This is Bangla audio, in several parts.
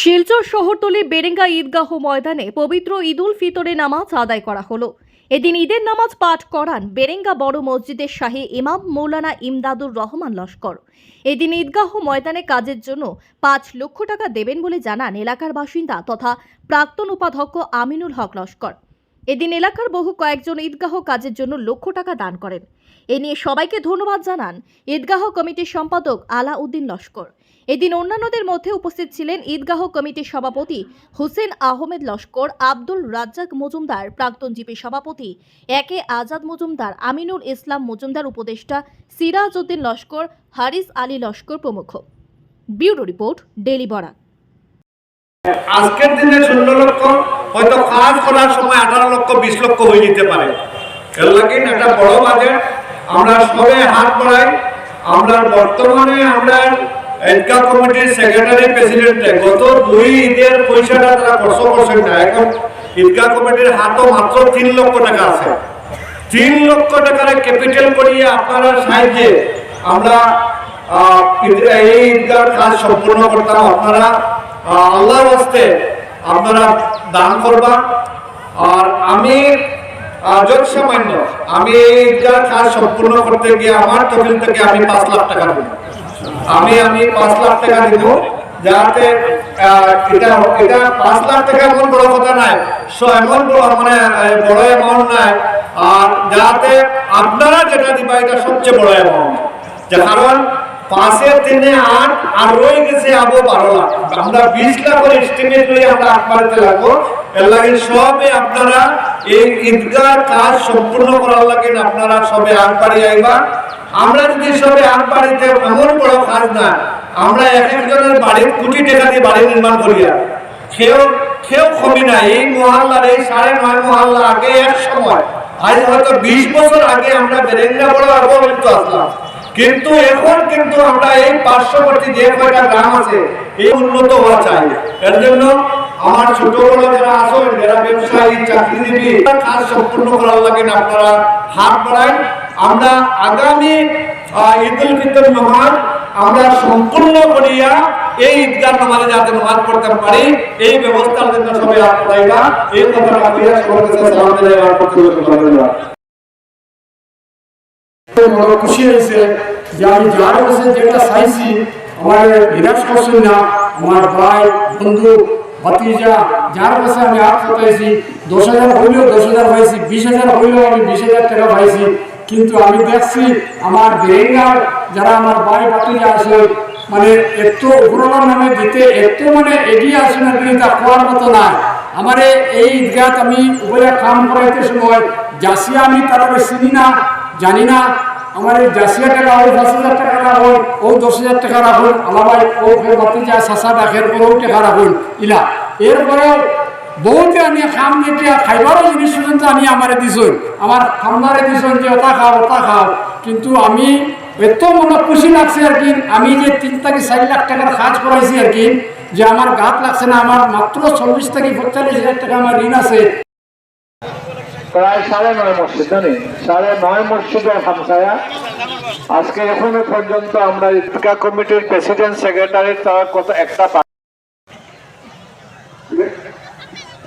শিলচর শহরতলি বেরেঙ্গা ঈদগাহ ময়দানে পবিত্র ঈদুল ফিতরে নামাজ আদায় করা হলো। এদিন ঈদের নামাজ পাঠ করান বেরেঙ্গা বড় মসজিদের শাহী ইমাম মৌলানা ইমদাদুর রহমান লস্কর। এদিন ঈদগাহ ময়দানে কাজের জন্য পাঁচ লক্ষ টাকা দেবেন বলে জানান এলাকার বাসিন্দা তথা প্রাক্তন উপাধ্যক্ষ আমিনুল হক লস্কর। এদিন এলাকার বহু কয়েকজন ঈদগাহ কাজের জন্য লক্ষ টাকা দান করেন। এ নিয়ে সবাইকে ধন্যবাদ জানান ঈদগাহ কমিটির সম্পাদক আলাউদ্দিন লস্কর। এদিন অন্যান্যদের মধ্যে উপস্থিত ছিলেন ঈদগাহ কমিটির সভাপতি হুসেন আহমেদ লস্কর, আব্দুল রাজ্জাক মজুমদার, প্রাক্তন জিপি সভাপতি একে আজাদ মজুমদার, আমিনুল ইসলাম মজুমদার, উপদেষ্টা সিরাজ উদ্দিন লস্কর, হারিস আলী লস্কর প্রমুখ। Bureau report daily Barak. আজকের দিনে ষোলো লক্ষ, হয়তো কাজ করার সময় আঠারো লক্ষ, বিশ লক্ষ হয়ে যেতে পারে। একটা বড় বাজেট। আমরা সবে হাত বাড়াই। আমরা বর্তমানে আমরা এনকা কমিটির সেক্রেটারি প্রেসিডেন্টে গত দুই ঈদের পয়সাটা তারা খরচ করছেন না। এখন ঈদগাহ কমিটির হাতও মাত্র তিন লক্ষ টাকা আছে। তিন লক্ষ টাকার ক্যাপিটাল করিয়ে আপনারা সাহায্যে আমরা এই ঈদগার কাজ সম্পূর্ণ করতাম। আপনারা আল্লাহর হস্তে আপনারা দান করবা। আর আমি যত সামান্য আমি এই ঈদগার কাজ সম্পূর্ণ করতে গিয়ে আমার তফিল থেকে আমি পাঁচ লাখ টাকা দেব আমি আমি পাঁচ লাখ টাকা দিব। যাতে এটা এটা পাঁচ লাখ টাকা এমন বড় কথা নাই। সো এমন মানে বড় অ্যামাউন্ট নাই। আর যাতে আপনারা যেটা দিবা, এটা সবচেয়ে বড় অ্যামাউন্ট কারণ, পাঁচের দিনে আট, আর রয়ে গেছে আবো বারো লাখ। আমরা বিশ লাখ করে এস্টিমেট লই আমরা আট বাড়িতে লাগবো। লাগে সবে আপনারা এই ঈদগার কাজ সম্পূর্ণ করার লাগে আপনারা সবে আইবা। আমরা যদি সবে এমন বড় কাজ না, আমরা এক একজনের বাড়ির কোটি টাকা দিয়ে বাড়ি নির্মাণ করিয়া কেউ কেউ কমি না। এই মহল্লার এই সাড়ে নয় মহল্লা আগে এক সময়, আজ হয়তো বিশ বছর আগে আমরা বেরেঙ্গা বড় আসলাম। কিন্তু এখন কিন্তু আমরা এই পার্শ্ববর্তী যে কয়টা গ্রাম আছে, এই উন্নত হওয়া চাই। এর জন্য আমার ছোট বড় যারা আছেন, যারা ব্যবসায়ী, চাকরিজীবী কাজ সম্পূর্ণ করার লাগে আপনারা হাত বাড়াই আমরা আগামী ঈদ উল ফিতর নামাজ আমরা সম্পূর্ণ করিয়া এই ঈদগাহ নামাজে যাতে নামাজ পড়তে পারি, এই ব্যবস্থার জন্য সবাই আপনারা এই কথাটা কইয়া সবার কাছে সালাম জানাই, আমার পক্ষ বড় খুশি হয়েছে যে আমি যার কাছে যেটা চাইছি, আমার নিরাশ করছেন না। আমার ভাই, বন্ধু ভাতিজা, যার কাছে আমি আট পাইছি, দশ হাজার হইলেও দশ হাজার পাইছি, বিশ হাজার হইলেও আমি বিশ হাজার টাকা পাইছি। কিন্তু আমি দেখছি আমার বেঙ্গার যারা আমার ভাই ভাতিজা আছে মানে এত উপরওয়ালার নামে দিতে এত মানে এগিয়ে আসে না কিন্তু তা খোয়ার মতো না আমার এই ঈদগাত আমি উপরে কাম করাইতে সময় জাসিয়া আমি তারা চিনি না, জানি না। আমার এই জাসিয়া টাকা, ওই পাঁচ হাজার টাকা রাখুন ও দশ হাজার টাকা রাখুন আলাবাই ও বাতি যা পরেও টাকা রাখুন, ইলা। বহুতে আনি খাম জিনিস পর্যন্ত আনি আমারে দিছুন। যে, ওটা খাও ওটা খাও। কিন্তু আমি এত মনে খুশি লাগছে আর কি, আমি যে তিন থেকে চার লাখ টাকার কাজ করাইছি আর কি, যে আমার গাত লাগছে না, আমার মাত্র চল্লিশ থেকে পঁয়তাল্লিশ হাজার টাকা আমার ঋণ আছে। প্রায় সাড়ে নয় মসজিদ, জানি? সাড়ে নয় মসজিদের হামসায়া আজকে এখনও পর্যন্ত আমরা ঈদগাহ কমিটির প্রেসিডেন্ট সেক্রেটারি তার কত একটা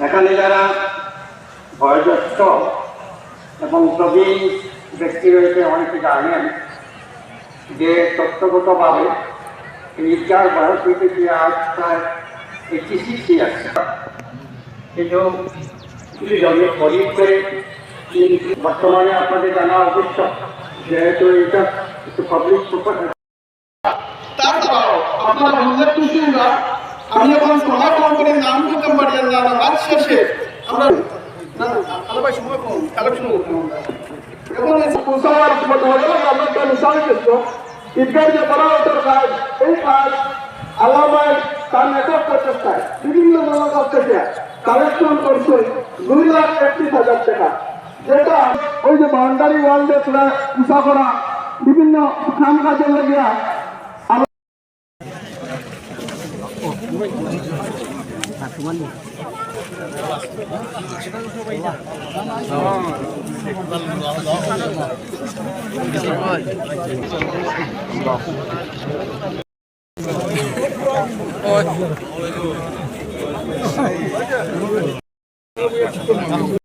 এখানে যারা বয়োজ্যেষ্ঠ এবং প্রবীণ ব্যক্তি রয়েছে, অনেকে জানেন যে তথ্যগতভাবে ঈদগার বয়স হইতে আজ প্রায় এইটি সিক্স ইয়ার্স কিন্তু জমি করে বর্তমানে আপনাদের জানা অবশ্য যেহেতু এটা পাবলিক তাছাড়াও আপনার আমাদের টুসুরা আমি এখন তোমার কোম্পানির নাম করতে পারি না রাত শেষে আমরা আলো ভাই সময় কম কালেকশন করতে আমরা এখন মতো হলো আমরা একটা মিশাল করছ ঈদগার যে বড় ওটার কাজ, এই কাজ তার নেটওয়ার্ক প্রচেষ্টায়। বিভিন্ন জনগণ থেকে কালেকশন করছে দুই লাখ একত্রিশ হাজার টাকা। যেটা ওই যে বাউন্ডারি ওয়াল দিয়ে তোরা উষা করা বিভিন্ন কাম কাজের লাগিয়া।